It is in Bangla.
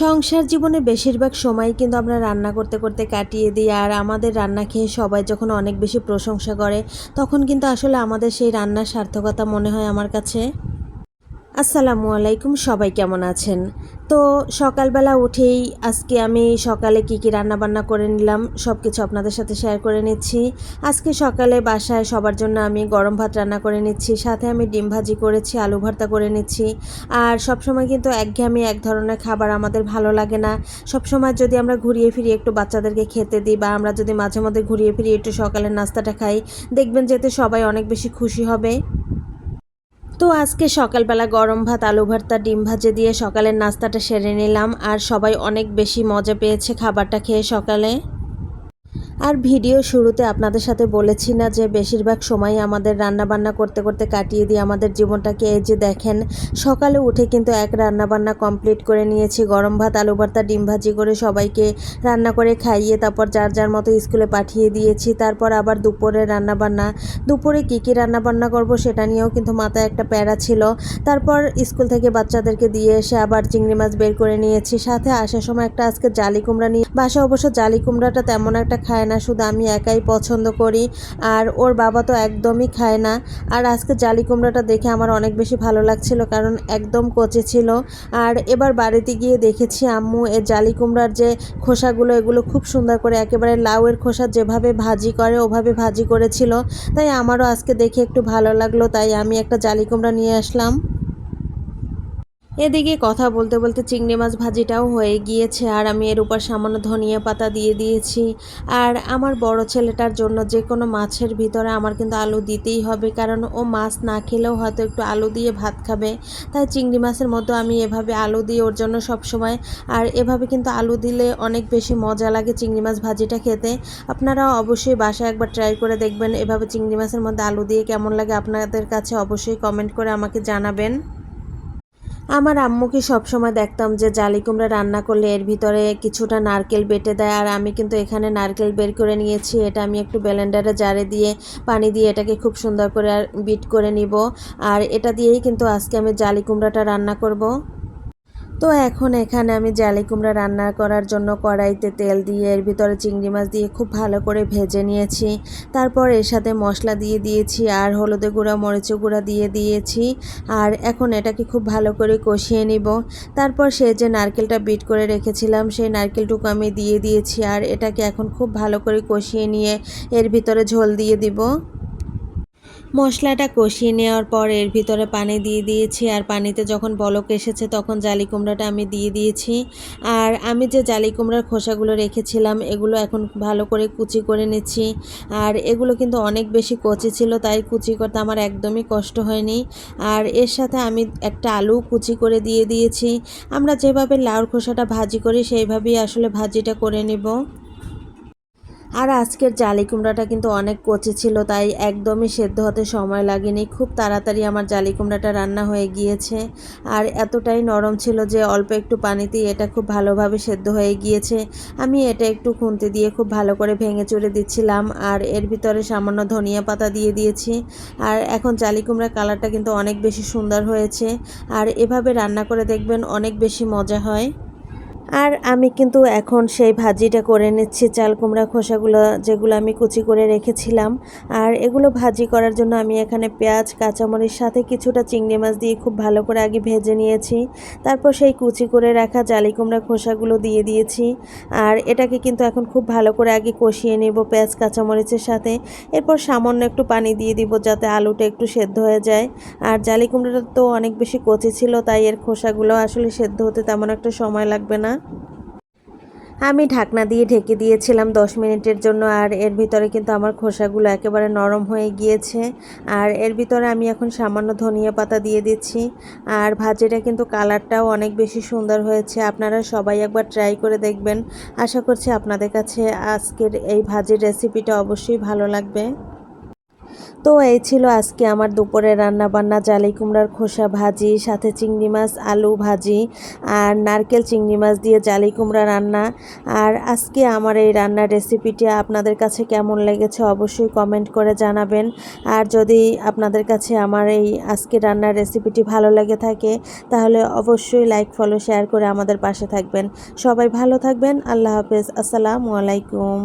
সংসার জীবনে বেশিরভাগ সময় কিন্তু আমরা রান্না করতে করতে কাটিয়ে দিই। আর আমাদের রান্না খেয়ে সবাই যখন অনেক বেশি প্রশংসা করে, তখন কিন্তু আসলে আমাদের সেই রান্নার সার্থকতা মনে হয় আমার কাছে। আসসালামু আলাইকুম, সবাই কেমন আছেন? তো সকালবেলা উঠেই আজকে আমি সকালে কি কি রান্না বান্না করে নিলাম সব কিছু আপনাদের সাথে শেয়ার করে নিচ্ছি। আজকে সকালে বাসায় সবার জন্য আমি গরম ভাত রান্না করে নিচ্ছি, সাথে আমি ডিম ভাজি করেছি, আলু ভর্তা করে নিচ্ছি। আর সব সময় কিন্তু একঘেয়েমি এক ধরনের খাবার আমাদের ভালো লাগে না। সব সময় যদি আমরা ঘুরিয়ে ফিরিয়ে একটু বাচ্চাদেরকে খেতে দিই বা আমরা যদি মাঝে মধ্যে ঘুরিয়ে ফিরিয়ে একটু সকালের নাস্তাটা খাই, দেখবেন যেতে সবাই অনেক বেশি খুশি হবে। তো আজকে সকালবেলা গরম ভাত, আলু ভর্তা, ডিম ভাজে দিয়ে সকালের নাস্তাটা সেরে নিলাম। আর সবাই অনেক বেশি মজা পেয়েছে খাবারটা খেয়ে সকালে। আর ভিডিও শুরুতে আপনাদের সাথে বলেছি না যে বেশিরভাগ সময় আমাদের রান্না বান্না করতে করতে কাটিয়ে দিয়ে আমাদের জীবনটাকে এই যে দেখেন, সকালে উঠে কিন্তু এক রান্না বান্না কমপ্লিট করে নিয়েছি। গরম ভাত, আলু ভর্তা, ডিম ভাজি করে সবাইকে রান্না করে খাইয়ে তারপর যার যার মতো স্কুলে পাঠিয়ে দিয়েছি। তারপর আবার দুপুরে রান্না বান্না দুপুরে কী কী রান্না বান্না করব সেটা নিয়েও কিন্তু মাথায় একটা প্যারা ছিল। তারপর স্কুল থেকে বাচ্চাদেরকে দিয়ে এসে আবার চিংড়ি মাছ বের করে নিয়েছি। সাথে আসার সময় একটা আজকে জালি কুমড়া নিয়ে বাসা অবশ্য জালি কুমড়াটা তেমন একটা খায় না, শুধু আমি একাই পছন্দ করি। আর ওর বাবা তো একদমই খায় না। আর আজকে জালি কুমড়াটা দেখে আমার অনেক বেশি ভালো লাগছিল, কারণ একদম কচে ছিল। আর এবার বাড়িতে গিয়ে দেখেছি আম্মু এর জালি কুমড়ার যে খোসাগুলো, এগুলো খুব সুন্দর করে একেবারে লাউয়ের খোসা যেভাবে ভাজি করে, ওভাবে ভাজি করেছিল। তাই আমারও আজকে দেখে একটু ভালো লাগল, তাই আমি একটা জালি কুমড়া নিয়ে আসলাম। এদিকে কথা বলতে বলতে চিংড়ি মাছ ভাজিটাও হয়ে গিয়েছে, আর আমি এর উপর সামান্য ধনিয়া পাতা দিয়ে দিয়েছি। আর আমার বড় ছেলেটার জন্য যে কোনো মাছের ভিতরে আমার কিন্তু আলু দিতেই হবে, কারণ ও মাছ না খেলেও হয়তো একটু আলু দিয়ে ভাত খাবে। তাই চিংড়ি মাছের মতো আমি এভাবে আলু দিই ওর জন্য সব সময় আর এভাবে কিন্তু আলু দিলে অনেক বেশি মজা লাগে চিংড়ি মাছ ভাজিটা খেতে। আপনারা অবশ্যই বাসায় একবার ট্রাই করে দেখবেন এভাবে চিংড়ি মাছের মধ্যে আলু দিয়ে কেমন লাগে। আপনাদের কাছে অবশ্যই কমেন্ট করে আমাকে জানাবেন। আমার আম্মুকে সবসময় দেখতাম যে জালি কুমড়া রান্না করলে এর ভিতরে কিছুটা নারকেল বেটে দেয়, আর আমি কিন্তু এখানে নারকেল বের করে নিয়েছি। এটা আমি একটু ব্লেন্ডারে জারে দিয়ে, পানি দিয়ে এটাকে খুব সুন্দর করে বিট করে নিব। আর এটা দিয়েই কিন্তু আজকে আমি জালি কুমড়াটা রান্না করব। তো এখন এখানে আমি জালি কুমড়া রান্না করার জন্য কড়াইতে তেল দিয়ে, এর ভিতরে চিংড়ি মাছ দিয়ে খুব ভালো করে ভেজে নিয়েছি। তারপর এর সাথে মশলা দিয়ে দিয়েছি, আর হলুদে গুঁড়া মরিচ গুঁড়া দিয়ে দিয়েছি, আর এখন এটাকে খুব ভালো করে কষিয়ে নিব। তারপর সে যে নারকেলটা বিট করে রেখেছিলাম, সেই নারকেলটুকু আমি দিয়ে দিয়েছি, আর এটাকে এখন খুব ভালো করে কষিয়ে নিয়ে এর ভিতরে ঝোল দিয়ে দিব। মশলাটা কষিয়ে নেওয়ার পর এর ভিতরে পানি দিয়ে দিয়েছি। আর পানিতে যখন বলক এসেছে তখন জালি কুমড়াটা আমি দিয়ে দিয়েছি। আর আমি যে জালি কুমড়ার খোসাগুলো রেখেছিলাম, এগুলো এখন ভালো করে কুচি করে নিচ্ছি। আর এগুলো কিন্তু অনেক বেশি কচি ছিল, তাই কুচি করতে আমার একদমই কষ্ট হয়নি। আর এর সাথে আমি একটা আলু কুচি করে দিয়ে দিয়েছি। আমরা যেভাবে লাউর খোসাটা ভাজি করি, সেইভাবেই আসলে ভাজিটা করে নেব। আর আজকের জালি কুমড়াটা কিন্তু অনেক কচি ছিল, তাই একদমই সেদ্ধ হতে সময় লাগেনি। খুব তাড়াতাড়ি আমার জালি কুমড়াটা রান্না হয়ে গিয়েছে। আর এতটাই নরম ছিল যে অল্প একটু পানিতেই এটা খুব ভালোভাবে সেদ্ধ হয়ে গিয়েছে। আমি এটা একটু খুন্তি দিয়ে খুব ভালো করে ভেঙে চুড়ে দিচ্ছিলাম আর এর ভিতরে সামান্য ধনিয়া পাতা দিয়ে দিয়েছি। আর এখন জালি কুমড়ার কালারটা কিন্তু অনেক বেশি সুন্দর হয়েছে। আর এভাবে রান্না করে দেখবেন অনেক বেশি মজা হয়। আর আমি কিন্তু এখন সেই ভাজিটা করে নিচ্ছি, চাল, কুমড়া, খোসাগুলো যেগুলো আমি কুচি করে রেখেছিলাম। আর এগুলো ভাজি করার জন্য আমি এখানে পেঁয়াজ, কাঁচামরিচ, সাথে কিছুটা চিংড়ি মাছ দিয়ে খুব ভালো করে আগে ভেজে নিয়েছি। তারপর সেই কুচি করে রাখা জালি, কুমড়া, খোসাগুলো দিয়ে দিয়েছি। আর এটাকে কিন্তু এখন খুব ভালো করে আগে কষিয়ে নেব পেঁয়াজ, কাঁচামরিচের সাথে। এরপর সামান্য একটু পানি দিয়ে দিব যাতে আলুটা একটু সেদ্ধ হয়ে যায়। আর জালি, কুমড়াটা তো অনেক বেশি কচি ছিল, তাই এর খোসাগুলো আসলে সেদ্ধ হতে তেমন একটা সময় লাগবে না। আমি ঢাকনা দিয়ে ঢেকে দিয়েছিলাম দশ মিনিটের জন্য, আর এর ভিতরে কিন্তু আমার খোসাগুলো একেবারে নরম হয়ে গিয়েছে। আর এর ভিতরে আমি এখন সামান্য ধনিয়া পাতা দিয়ে দিচ্ছি। আর ভাজিটা কিন্তু কালারটাও অনেক বেশি সুন্দর হয়েছে। আপনারা সবাই একবার ট্রাই করে দেখবেন। আশা করছি আপনাদের কাছে আজকের এই ভাজির রেসিপিটা অবশ্যই ভালো লাগবে। তো এই ছিল আজকে আমার দুপুরে রান্না বান্না জালি কুমড়ার খোসা ভাজি, সাথে চিংড়ি মাছ, আলু ভাজি আর নারকেল চিংড়ি মাছ দিয়ে জালি কুমড়া রান্না। আর আজকে আমার এই রান্নার রেসিপিটি আপনাদের কাছে কেমন লেগেছে অবশ্যই কমেন্ট করে জানাবেন। আর যদি আপনাদের কাছে আমার এই আজকে রান্নার রেসিপিটি ভালো লেগে থাকে, তাহলে অবশ্যই লাইক, ফলো, শেয়ার করে আমাদের পাশে থাকবেন। সবাই ভালো থাকবেন, আল্লাহ হাফেজ, আসসালামু আলাইকুম।